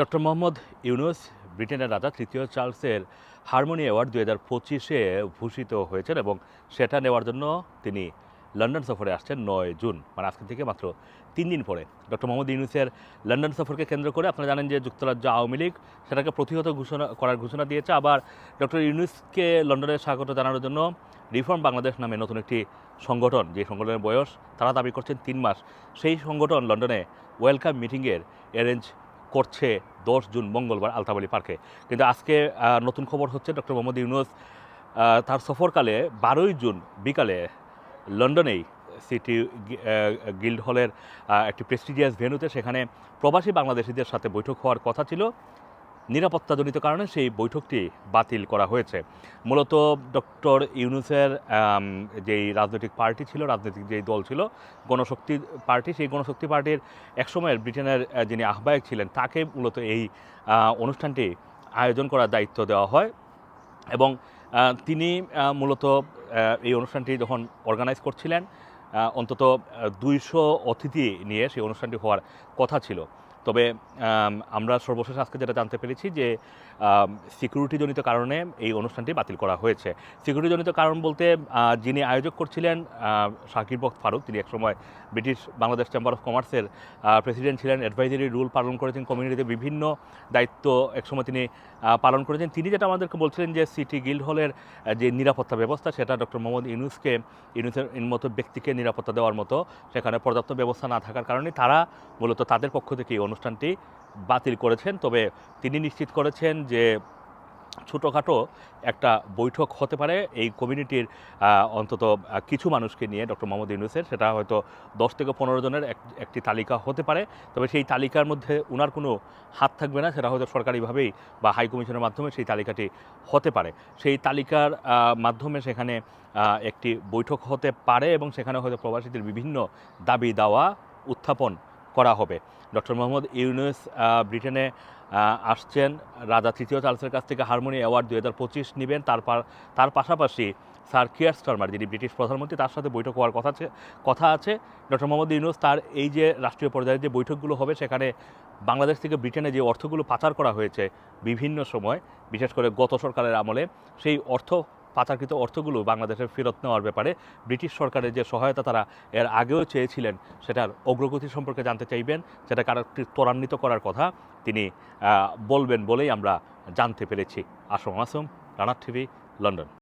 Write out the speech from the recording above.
Doctor Mohammad Yunus ব্রিটেনের রাজা তৃতীয় চার্লসের হারমোনি অ্যাওয়ার্ড দু হাজার পঁচিশে ভূষিত হয়েছেন এবং সেটা নেওয়ার জন্য তিনি লন্ডন সফরে আসছেন নয় জুন মানে আজকে থেকে মাত্র তিন দিন পরে। ডক্টর মোহাম্মদ ইউনুসের লন্ডন সফরকে কেন্দ্র করে আপনারা জানেন যে যুক্তরাজ্য আওয়ামী লীগ সেটাকে প্রতিহত ঘোষণা করার ঘোষণা দিয়েছে। আবার ডক্টর ইউনুসকে লন্ডনে স্বাগত জানানোর জন্য রিফর্ম বাংলাদেশ নামে নতুন একটি সংগঠন, যে সংগঠনের বয়স তারা দাবি করছেন তিন মাস, সেই সংগঠন লন্ডনে ওয়েলকাম মিটিংয়ের অ্যারেঞ্জ করছে দশ জুন মঙ্গলবার আলতাবালি পার্কে। কিন্তু আজকে নতুন খবর হচ্ছে ডক্টর মোহাম্মদ ইউনুস তার সফরকালে বারোই জুন বিকালে লন্ডনেই সিটি গিল্ড হলের একটি প্রেস্টিজিয়াস ভেন্যুতে সেখানে প্রবাসী বাংলাদেশিদের সাথে বৈঠক হওয়ার কথা ছিল। নিরাপত্তাজনিত কারণে সেই বৈঠকটি বাতিল করা হয়েছে। মূলত ডক্টর ইউনুসের যেই রাজনৈতিক পার্টি ছিল, রাজনৈতিক যেই দল ছিল, গণশক্তি পার্টি, সেই গণশক্তি পার্টির একসময়ের ব্রিটেনের যিনি আহ্বায়ক ছিলেন, তাকে মূলত এই অনুষ্ঠানটি আয়োজন করার দায়িত্ব দেওয়া হয় এবং তিনি মূলত এই অনুষ্ঠানটি যখন অর্গানাইজ করছিলেন অন্তত দুইশো অতিথি নিয়ে সেই অনুষ্ঠানটি হওয়ার কথা ছিল। তবে আমরা সর্বশেষ আজকে যেটা জানতে পেরেছি যে সিকিউরিটিজনিত কারণে এই অনুষ্ঠানটি বাতিল করা হয়েছে। সিকিউরিটিজনিত কারণ বলতে যিনি আয়োজক করছিলেন শাকির বক্ত ফারুক, তিনি একসময় ব্রিটিশ বাংলাদেশ চেম্বার অফ কমার্সের প্রেসিডেন্ট ছিলেন অ্যাডভাইজারি রুল পালন করেছেন কমিউনিটিতে বিভিন্ন দায়িত্ব, একসময় তিনি পালন করেছেন। তিনি যেটা আমাদেরকে বলছিলেন যে সিটি গিল্ড হলের যে নিরাপত্তা ব্যবস্থা, সেটা ডক্টর মোহাম্মদ ইউনুসকে, ইউনুসের মতো ব্যক্তিকে নিরাপত্তা দেওয়ার মতো সেখানে পর্যাপ্ত ব্যবস্থা না থাকার কারণে তারা মূলত তাদের পক্ষ থেকে এই অনুষ্ঠানটি বাতিল করেছেন। তবে তিনি নিশ্চিত করেছেন যে ছোটোখাটো একটা বৈঠক হতে পারে। এই কমিউনিটির অন্তত কিছু মানুষকে নিয়ে ডক্টর মোহাম্মদ ইউনুসের, সেটা হয়তো দশ থেকে পনেরো জনের এক- একটি তালিকা হতে পারে। তবে সেই তালিকার মধ্যে ওনার কোনো হাত থাকবে না, সেটা হয়তো সরকারিভাবেই বা হাই কমিশনের মাধ্যমে সেই তালিকাটি হতে পারে। সেই তালিকার মাধ্যমে সেখানে একটি বৈঠক হতে পারে এবং সেখানে হয়তো প্রবাসীদের বিভিন্ন দাবি দাওয়া উত্থাপন করা হবে। ডক্টর মোহাম্মদ ইউনুস ব্রিটেনে আসছেন। রাজা তৃতীয় চার্লসের কাছ থেকে হারমোনি অ্যাওয়ার্ড দু হাজার পঁচিশ নেবেন। তারপর তার পাশাপাশি স্যার কিয়ার স্টারমার, যিনি ব্রিটিশ প্রধানমন্ত্রী, তার সাথে বৈঠক হওয়ার কথা আছে কথা আছে। ডক্টর মোহাম্মদ ইউনুস, তার এই যে রাষ্ট্রীয় পর্যায়ে যে বৈঠকগুলো হবে, সেখানে বাংলাদেশ থেকে ব্রিটেনে যে অর্থগুলো পাচার করা হয়েছে বিভিন্ন সময়, বিশেষ করে গত সরকারের আমলে, সেই অর্থ পাচারকৃত অর্থগুলো বাংলাদেশে ফেরত নেওয়ার ব্যাপারে ব্রিটিশ সরকারের যে সহায়তা তারা এর আগেও চেয়েছিলেন, সেটার অগ্রগতি সম্পর্কে জানতে চাইবেন, সেটা কারোটি ত্বরান্বিত করার কথা তিনি বলবেন বলেই আমরা জানতে পেরেছি। আসম আসম রানার টিভি, লন্ডন।